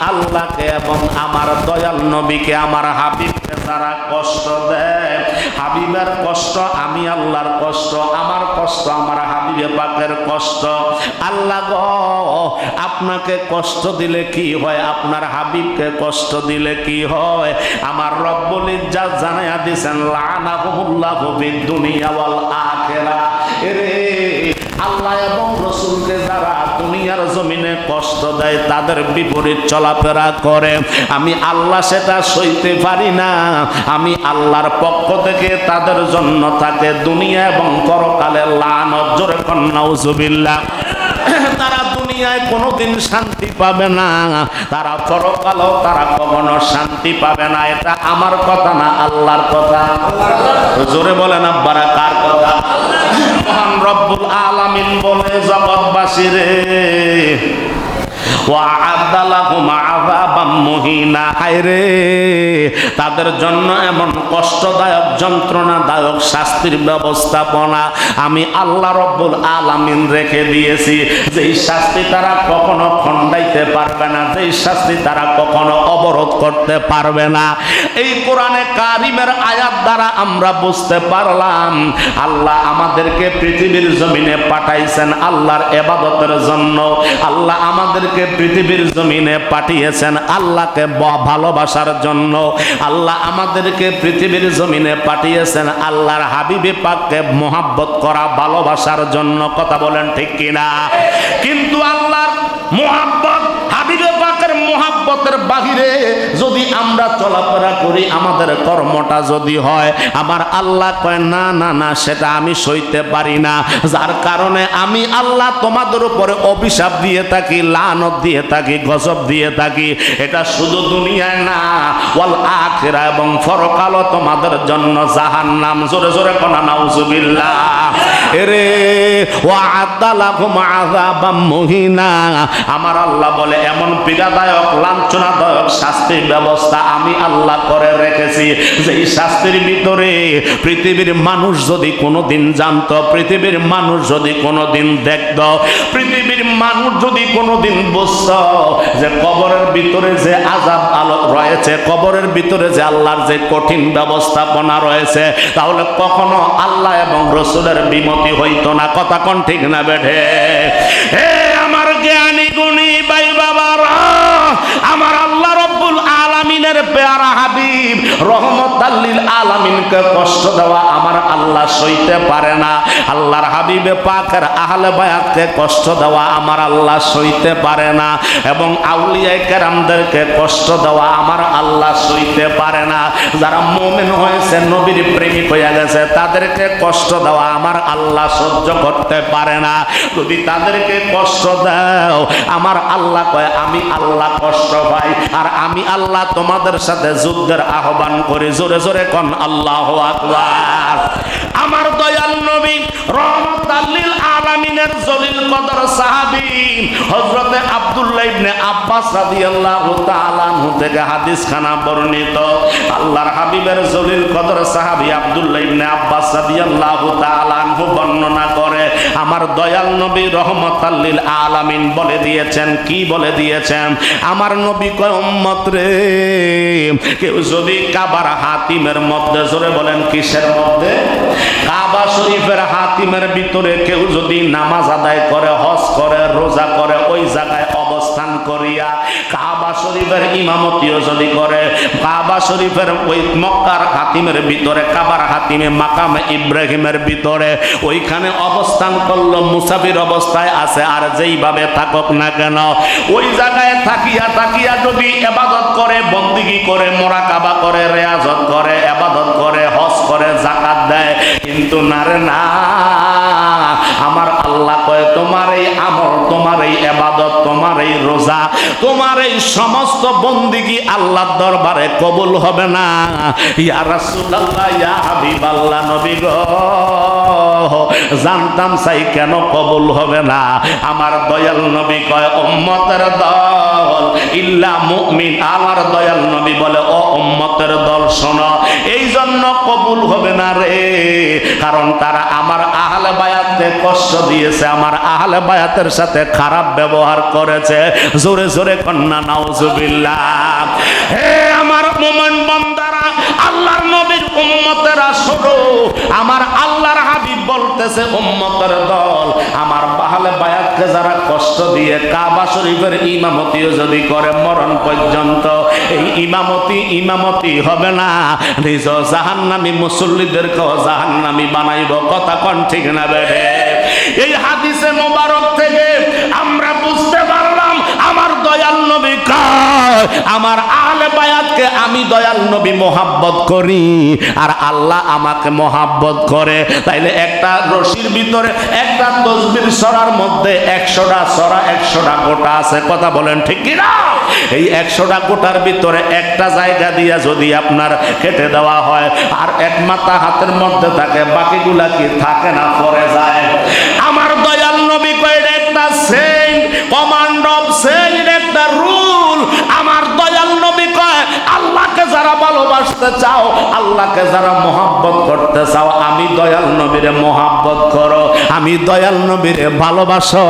আল্লাহকে এবং আমার দয়াল নবীকে, আমার হাবিবকে যারা কষ্ট দেয়। হাবিবের কষ্ট, আমি আল্লাহর কষ্ট, আমার কষ্ট, আমার হাবিবে পাকের কষ্ট। আল্লাহ গো, আপনাকে কষ্ট দিলে কি হয়? আপনার হাবিবকে কষ্ট দিলে কি হয়? আমার রব্বুল ইজ্জাত জানাইয়া দিছেন লানাহুল্লাহু ফিদ দুনিয়া ওয়াল আখিরা এরে আল্লাহ এবং রসুলকে যারা দুনিয়ার জমিনে কষ্ট দেয়, তাদের বিপরীত চলাফেরা করে। আমি আল্লাহ সেটা সইতে পারি না। আমি আল্লাহর পক্ষ থেকে তাদের জন্য থাকে দুনিয়া এবং পরকালে লান জোরে কন্যাউজুবিল্লাহ তারা দুনিয়ায় কোনোদিন শান্তি পাবে না। তারা পরকালেও তারা কখনো শান্তি পাবে না। এটা আমার কথা না, আল্লাহর কথা। জোরে বলেন, আব্বারা, কার কথা? মহান রব্বুল আলামিন বলে জগৎবাসী রে। তাদের জন্য এমন কষ্টদায়ক যন্ত্রণাদায়ক শাস্তির ব্যবস্থাপনা আমি আল্লাহ রব্বুল আলামিন রেখে দিয়েছি। যেই শাস্তি তারা কখনো খণ্ডাইতে পারবে না, যেই শাস্তি তারা কখনো অবরোধ করতে পারবে না। এই কোরআনে কারিমের আয়াত দ্বারা আমরা বুঝতে পারলাম, আল্লাহ আমাদেরকে পৃথিবীর জমিনে পাঠাইছেন আল্লাহর এবাদতের জন্য। আল্লাহ আমাদেরকে পৃথিবীর জমিনে পাঠিয়েছেন আল্লাহকে ভালোবাসার জন্য। আল্লাহ আমাদেরকে পৃথিবীর জমিনে পাঠিয়েছেন আল্লাহর হাবিবে পাককে মোহাব্বত করা, ভালোবাসার জন্য। কথা বলেন ঠিক কিনা? কিন্তু আল্লাহর মোহাব্বত মোহাব্বতের বাহিরে যদি আমরা চলাফেরা করি, আমাদের কর্মটা যদি হয়, আমার আল্লাহ কয়, না না না, সেটা আমি সইতে পারি না। যার কারণে আমি আল্লাহ তোমাদের উপরে অভিশাপ দিয়ে থাকি, লানত দিয়ে থাকি, গজব দিয়ে থাকি। এটা শুধু দুনিয়ায় না, ওয়াল আখিরা এবং ফরকালও তোমাদের জন্য জাহান্নাম। জোরে জোরে কোনা, নাউজুবিল্লাহ। এরে মুহিনা। আমার আল্লাহ বলে, এমন পীড়াদায়ক, লাঞ্ছনাদায়ক শাস্তির ব্যবস্থা আমি আল্লাহ করে রেখেছি যে এই শাস্তির ভিতরে পৃথিবীর মানুষ যদি কোনোদিন জানতো, পৃথিবীর মানুষ যদি কোনোদিন দেখত, পৃথিবীর মানুষ যদি কোনোদিন বুঝত যে কবরের ভিতরে যে আজাব আলো রয়েছে, কবরের ভিতরে যে আল্লাহর যে কঠিন ব্যবস্থাপনা রয়েছে, তাহলে কখনো আল্লাহ এবং রসুলের বিমতি হইতো না। কথা কোন ঠিক না বেঠে? হে আমার জ্ঞানী গুণী বাই বাবারা আমার আলামিনের পেয়ারা হাবিব রহমত আল্লিল আলামিনকে কষ্ট দেওয়া আমার আল্লাহ সইতে পারে না। আল্লাহর হাবিবে পাকের আহলে বায়াতকে কষ্ট দেওয়া আমার আল্লাহ সইতে পারে না এবং আউলিয়ায় কেরামদেরকে কষ্ট দেওয়া আমার আল্লাহ সইতে পারে না। যারা মোমেন হয়েছে, নবীর প্রেমিক হয়ে গেছে, তাদেরকে কষ্ট দেওয়া আমার আল্লাহ সহ্য করতে পারে না। যদি তাদেরকে কষ্ট দাও, আমার আল্লাহ কয়, আমি আল্লাহ কষ্ট পাই, আর আমি আল্লাহ তোমাদের সাথে যুদ্ধের আহ্বান করি জোরে জোরে কন আল্লাহ আকবার। আমার দয়াল নবী রহমত আল্লিল আলামিনের জলিল কদর সাহাবী হযরতে আব্দুল্লাহ ইবনে আব্বাস রাদিয়াল্লাহু তাআলা থেকে হাদিস খানা বর্ণিত। আল্লাহর হাবিবের জলিল কদর সাহাবী আব্দুল্লাহ ইবনে আব্বাস রাদিয়াল্লাহু তাআলা আনহু বর্ণনা করে, আমার দয়াল নবী রহমত আল্লিল আলামিন বলে দিয়েছেন। কি বলে দিয়েছেন? আমার নবী কয়, উম্মত রে, কেউ যদি কাবার হাতিমের মধ্যে, জোরে বলেন, কিসের মধ্যে? কাবা শরীফের হাতিমের ভিতরে কেউ যদি নামাজ আদায় করে, হজ করে, রোজা করে, ওই জায়গায় অবস্থান করিয়া কাবা শরীফের ইমামতিও যদি করে, কাবা শরীফের ওই মক্কার হাতিমের ভিতরে, কাবার হাতিমে মাকামে ইব্রাহিমের ভিতরে, ওইখানে অবস্থান করল, মুসাফির অবস্থায় আছে, আর যেইভাবে থাকক না কেন, ওই জায়গায় থাকিয়া থাকিয়া যদি এবাদত করে, বন্দিগি করে, মোরাকাবা করে, রেয়াজত করে, এবাদত করে, হজ করে জাকাত দেয়, কিন্তু না রে না, আমার আল্লাহ কয়, তোমার এই আমল, তোমার এই এবাদত, তোমার এই রোজা, তোমার এই সমস্ত বন্দিগি আল্লাহর দরবারে কবুল হবে না। ইয়া রাসূলুল্লাহ, ইয়া হাবিবাল্লাহ, নবী গো। জানতাম চাই কেন কবুল হবে না। আমার দয়াল নবী কয়, উম্মতের দল, ইল্লা মুমিন। আমার দয়াল নবী বলে, ও উম্মতের দল, শোনো এই জন্য কবুল হবে না রে। কারণ তারা আমার আহলে বায়াতে কষ্ট দিয়েছে, আমার আহলে বায়াতের সাথে খারাপ ব্যবহার করেছে। জোরে জোরে কন্যা, নাউজুবিল্লাহ। হে আমার আল্লাহর নবীর উম্মতেরা আমার আল্লাহর হাবিব বলতেছে, উম্মতের দল, আমার বায়াতকে যারা কষ্ট দিয়ে কাবা শরীফের ইমামতিও যদি করে, মরণ পর্যন্ত এই ইমামতি ইমামতি হবে না। নিজ জাহান্নামী মুসল্লিদেরকেও জাহান্নামী বানাইব, কথা কন ঠিক না বেড়ে এই হাদিসে মোবারক থেকে আমরা বুঝতে আমার দয়াল নবী আমার বায়াতকে আমি দয়াল নবী মোহাব্বত করি। আর আল্লাহ আমাকে মোহাব্বত করে। তাইলে একটা রশির ভিতরে, একটা তসবির সরার মধ্যে একশোটা সরা, একশোটা গোটা আছে। কথা বলেন ঠিক কি না এই একশোটা গোটার ভিতরে একটা জায়গা দিয়ে যদি আপনার কেটে দেওয়া হয়, আর এক মাথা হাতের মধ্যে থাকে, বাকিগুলা কি থাকে না পরে যায়? ভালোবাসতে চাও, আল্লাহকে যারা মোহাব্বত করতে চাও, আমি দয়াল নবীরে মোহাব্বত করো, আমি দয়াল নবীরে ভালোবাসো,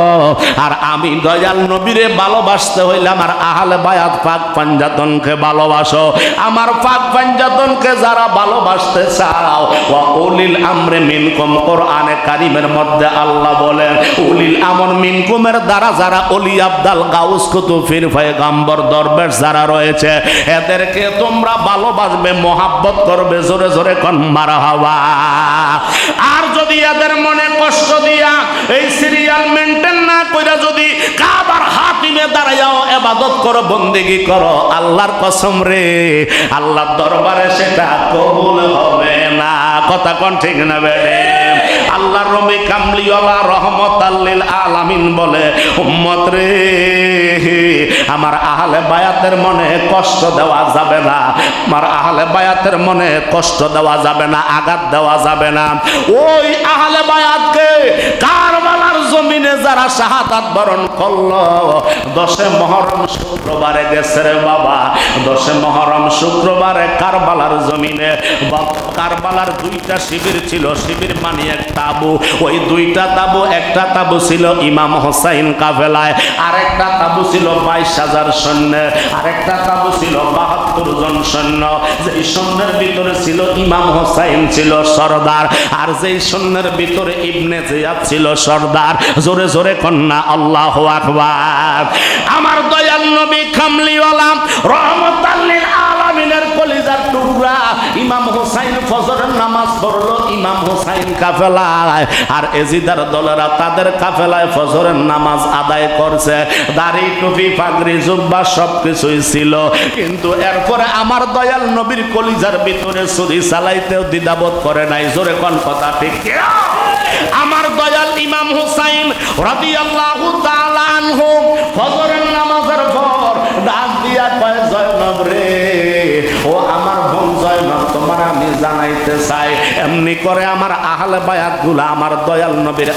আর আমি দয়াল নবীরে ভালোবাসতে হইলে আমার আহলে বায়াত পাক পাঞ্জাতনকে ভালোবাসো। আমার পাক পাঞ্জাতনকে যারা ভালোবাসতে চাও, ওয়া উলিল আমরে মিনকুম, কোরআনে কারিমের মধ্যে আল্লাহ বলেন, উলিল আমর মিনকুমের দ্বারা যারা অলি আব্দাল গাউস কুতুব ফির গাম্বর দরবেশ যারা রয়েছে, এদেরকে তোমরা ভালোবাসবে মোহাব্বত করবে, জোরে জোরে কন, মারা হওয়া। আর যদি এদের মনে কষ্ট দিয়া এই সিরিয়াল মেনটেন না কইরা যদি কাবার হাতিমে দাঁড়াইয়াও এবাদত করো, বন্দেগি করো, আল্লাহর কসম রে, আল্লাহর দরবারে সেটা কবুল হবে না। কথা কন ঠিক না বেড়ে? আল্লাহ রবি কামলিওয়ালা রহমত আল্লিল আলামিন বলে, উম্মত রে, আমার আহলে বায়াতের মনে কষ্ট দেওয়া যাবে না। আমার আহলে বায়াতের মনে কষ্ট দেওয়া যাবে না, আঘাত দেওয়া যাবে না। ওই আহলে বায়াতকে কারবালার জমিনে যারা শাহাদাত বরণ করল, দশে মহরম শুক্রবারে গেছে রে বাবা। দশে মহরম শুক্রবারে কারবালার জমিনে কারবালার দুইটা শিবির ছিল, শিবির মানে এক তাবু। ওই দুইটা তাবু, একটা তাবু ছিল ইমাম হোসাইন কাফেলায়, আরেকটা তাবু ছিল বাইশ হাজার সৈন্য, আরেকটা তাবু ছিল বাহাত্তর জন সৈন্য। যেই সৈন্যের ভিতরে ছিল ইমাম হোসাইন ছিল সর্দার, আর যেই সৈন্যের ভিতরে ইবনে জিয়াদ ছিল সর্দার জোরে জোরে কন্যা, আল্লাহ আকবার। আমার দয়াল নবী কামলিওয়ালা রহমতাল্লিল আলামিনের কলিজার টুকরা ইমাম হোসাইন ফজরের নামাজ পড়ল, ইমাম হোসাইন কাফেলায়। আর এজিদার দলেরা তাদের কাফেলায় ফজরের নামাজ আদায় করছে। দাড়ি, টুপি, পাগড়ি, জুব্বা সব কিছুই ছিল। কিন্তু এরপরে আমার দয়াল নবীর কলিজার ভিতরে ছুরি চালাইতেও দ্বিধাবোধ করে নাই। জোরে কোন কথা ঠিক আমার দয়াল ইমাম হুসাইন রাদিয়াল্লাহু তাআলা আনহু। ফজরের নামাজের পর ডাক দিয়া কয়, জয়নব রে, ও আমার বোন জয়নব, তোমার আমি জানাইতে চাই। এমনি করে আমার আমার দয়াল নবীর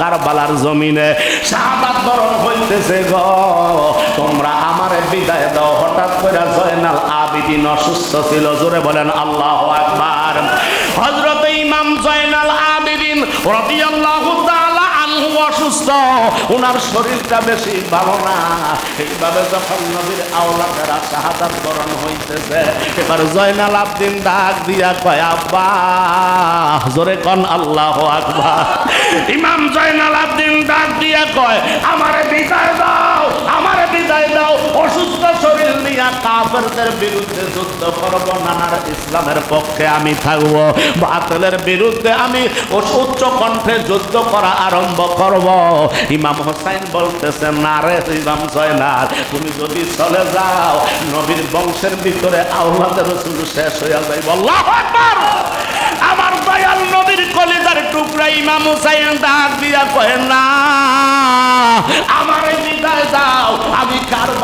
কারবালার জমিনে শাহাদাত বরণ হইতেছে গ। তোমরা আমারে বিদায় দাও। হঠাৎ করে জয়নাল আবিদিন অসুস্থ ছিল। জোরে বলেন, আল্লাহ আকবার হযরত ইমাম জয়নাল আবিদিন রাদিয়াল্লাহু যখন নবীর আওলাদেরা শাহাদাত বরণ হইতেছে, এবার জয়নাল আবদিন দিয়া কয়, আব্বা, জোরে কন আল্লাহ আকবার। ইমাম জয়নাল দিয়া কয়, আমারে বিদায় দাও আমারে বিদায় দাও অসুস্থ শরীর নিয়ে কাফেরদের বিরুদ্ধে যুদ্ধ করব, নানার ইসলামের পক্ষে আমি থাকব। বাতিলের বিরুদ্ধে আমি উচ্চ কণ্ঠে যুদ্ধ করা আরম্ভ করব। ইমাম হোসাইন বলতেছেন না রে ইমাম জয়নাল, তুমি যদি চলে যাও, নবীর বংশের ভিতরে আওলাদের রসুল শেষ হয়ে যাইব। আল্লাহু আমার দয়াল নবীর কলিজার টুকরা ইমাম হুসাইন ডাক দিয়া কয়, না, আমার বিদায় দাও, আমি কারবালার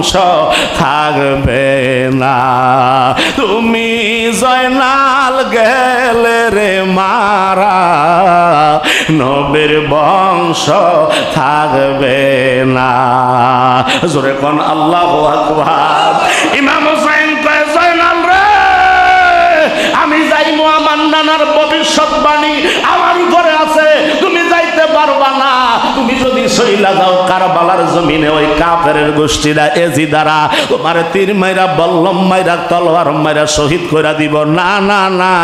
বংশ থাকবে না। তুমি জয়নাল গেলে রে মারা। নবীর বংশ থাকবে না। জোরে কোন আল্লাহ আকবার। ইমাম হুসাইন কয়, জয়নাল রে, আমি যাইবো আমার নানার ভবিষ্যৎবাণী আমার উপরে আছে তুমি যাইতে পারবা না যদি যাও কারবালার জমিনে, ওই কাফের গোষ্ঠীরা এজি দ্বারা তোমার তীর মাইরা, বল্লম মাইরা, তলোয়ার মাইরা শহীদ করে দিব। না না না,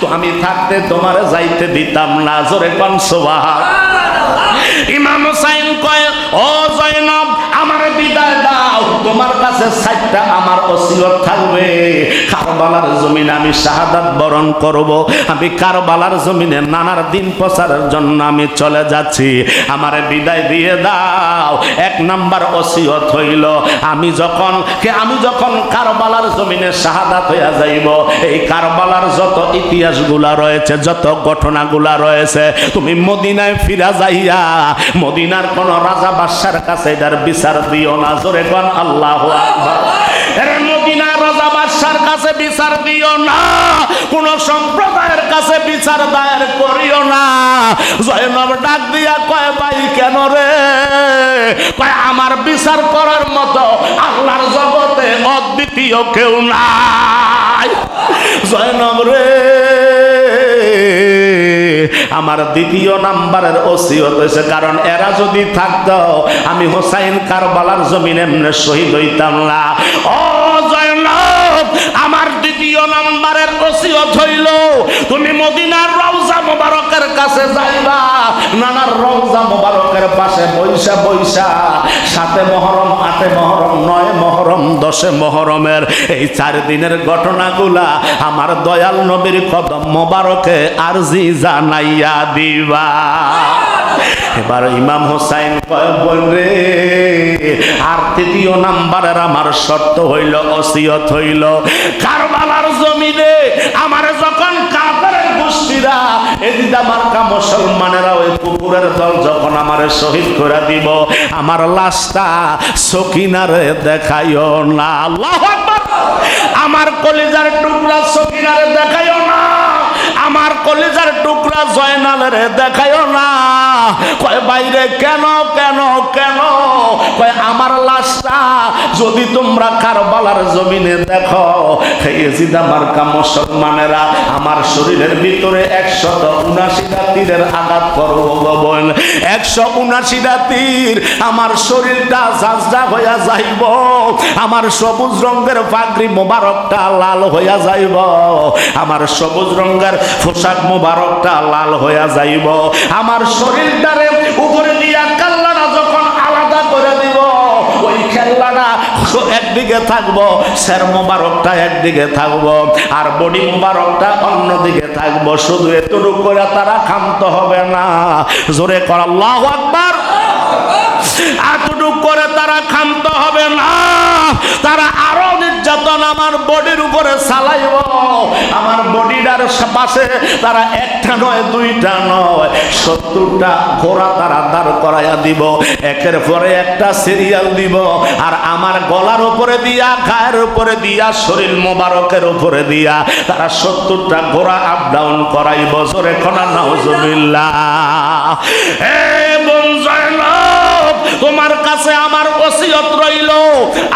তো আমি থাকতে তোমার যাইতে দিতাম না। জোরে কন ইমাম হুসাইন কয়, ও দাও তোমার কাছে সাইটটা আমার অসিলত থাকবে। কারবালার জমিনে আমি শাহাদাত বরণ করব। আমি কারবালার জমিনে নানার দিন প্রচারের জন্য আমি চলে যাচ্ছি। আমারে বিদায় দিয়ে দাও। এক নাম্বার অসিয়ত হইল, আমি যখন কে আমি যখন কারবালার জমিনে শাহাদাত হইয়া যাইব, এই কারবালার যত ইতিহাসগুলা রয়েছে, যত ঘটনাগুলা রয়েছে, তুমি মদিনায় ফিরা যাইয়া, মদিনার কোন রাজা বাদশার কাছে এটার বিচার দিও না। জোরে কোন আল্লাহ। বাদশার কাছে বিচার দিও না। কোন সম্প্রদায়ের কাছে বিচার দায়ের করিও না। জয়নব ডাক দিয়া কয়, ভাই, কেন রে? কয়, আমার বিচার করার মতো আল্লাহর জগতে অদ্বিতীয় কেউ নাই। জয়নব রে আমার দ্বিতীয় নাম্বারের ওসিয়ত হয়েছে, কারণ এরা যদি থাকতো, আমি হোসাইন কারবালার জমিন এমনি শহীদ হইতাম না। দ্বিতীয় নাম্বারের ওসিয়ত হইল, তুমি মদিনার রওজা মোবারকের কাছে যাইবা। নানার রওজা মোবারকের পাশে বৈশা বৈশা, সাতে মহরম, আটে মহরম, নয় মহরম, দশে মহরমের এই চার দিনের ঘটনাগুলা আমার দয়াল নবীর কদম মোবারকে আরজি জানাইয়া দিবা। এবার ইমাম হোসাইন বলরে, আর তৃতীয় নাম্বারের আমার শর্ত হইল অসিয়ত হইল, কারবালার জমিনে আমার যখন কাপড়ের গোষ্ঠীরা এদিকে আমার কা মুসলমানেরা ওই কুকুরের দল যখন আমার শহীদ করে দিব, আমার লাশটা সকিনারে দেখাইও না। আল্লাহ আমার কলিজার টুকরা সকিনারে দেখাইও না। আমার কলিজার টুকরা জয়নালের দেখাইও না। কয়, বাইরে কেন কেন কেন? কয়, আমার লাশটা যদি তোমরা কারবালার জমিনে দেখো এজিদ আমার কা মুসলমানেরা, আমার শরীরের ভিতরে একশত উনাশিটা তীরের আঘাত করব গবন একশো উনাশিটা তীর আমার শরীরটা ঝাঁঝরা হইয়া যাইব, আমার সবুজ রঙের পাগড়ি মোবারকটা লাল হইয়া যাইব, আমার সবুজ রঙের পোশাক মোবারকটা লাল হইয়া যাইব। আমার শরীরটারে উপরে দিয়া কাল্লাটা যখন আলাদা করে দিব, ওই খেলনাটা একদিকে থাকব, স্যার মোবারকটা একদিকে থাকব, আর বডি মোবারকটা অন্যদিকে থাকব। শুধু এতটুকু করে তারা ক্ষান্ত হবে না। জোরে কর, আল্লাহ আকবার। এতটুক করে তারা ক্ষান্ত হবে না। তারা আরও নির্যাতন আমার বডির উপরে চালাইব, আমার বডিটার পাশে তারা একটা নয়, দুইটা নয়, সত্তরটা ঘোড়া তারা দাঁড় করাইয়া দিব। একের পরে একটা সিরিয়াল দিব, আর আমার গলার উপরে দিয়া, গায়ের উপরে দিয়া, শরীর মোবারকের উপরে দিয়া তারা সত্তরটা ঘোড়া আপ ডাউন করাই তোমার কাছে আমার ওসিয়ত রইল,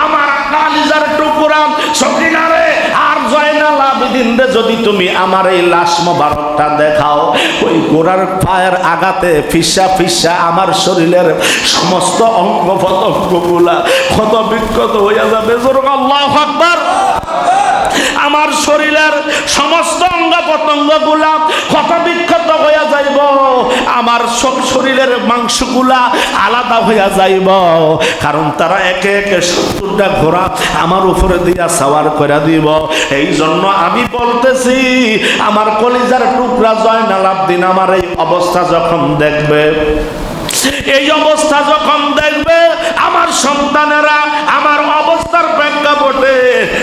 আমার কালিজার টুকুরা। সকিনারে আর জয়নাল আবেদিন রে, যদি তুমি আমার এই লাশ মোবারকটা দেখাও, ওই পায়ের ফিসা ফিসা আমার শরীরের সমস্ত অঙ্গ প্রত্যঙ্গগুলা ক্ষত বিক্ষত হইয়া যাবে। আল্লাহ আমার শরীরের সমস্ত অঙ্গ ক্ষত বিক্ষত হইয়া যাইব। আমার সব শরীরের মাংসগুলা আলাদা হইয়া যাইব। কারণ তারা একে একে সত্তরটা ঘোড়া আমার উপরে দিয়া সাওয়ার করে দিব। এই জন্য আমি বলতেছি, আমার কলিজার টুকরা জয় জয়নাল আবদিন আমার এই অবস্থা যখন দেখবে, এই অবস্থা যখন দেখবে আমার সন্তানেরা আমার অবস্থার প্রেক্ষাপটে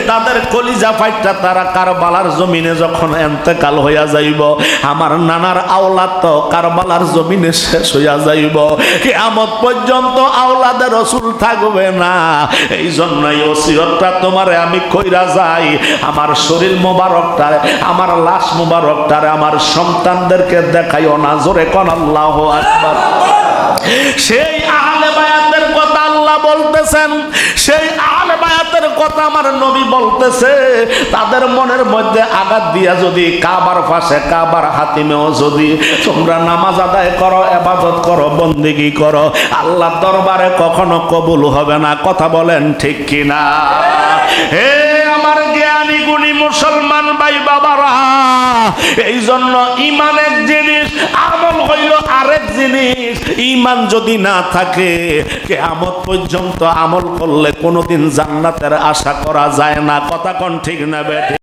তাদের কলিজা ফাইটটা তারা কারবালার জমিনে যখন এন্তেকাল হইয়া যাইব, আমার নানার আওলাদ তো কারবালার জমিনে শেষ হইয়া যাইব। কেয়ামত পর্যন্ত আওলাদের রসুল থাকবে না। এই জন্যই ওসিয়তটা তোমারে আমি কইরা যাই। আমার শরীর মোবারকটারে, আমার লাশ মোবারকটারে, আমার সন্তানদেরকে দেখাইও না। জোরে কন আল্লাহ আকবার। সেই বলতেছেন, সেই আহলে বায়াতের কথা আমার নবী বলতেছে, তাদের মনের মধ্যে আঘাত দিয়া যদি কাবার পাশে কাবার হাতিমেও যদি তোমরা নামাজ আদায় করো, এবাদত করো, বন্দিগি করো আল্লাহ দরবারে কখনো কবুল হবে না। কথা বলেন ঠিক কিনা? হে আমার জ্ঞানী গুণী মুসলমান ভাই বাবারা এই জন্য ইমান এক জিনিস আমল হইল আরেক জিনিস। ইমান যদি না থাকে, কেয়ামত পর্যন্ত আমল করলে কোনোদিন জান্নাতের আশা করা যায় না। কথা কোন ঠিক নেবে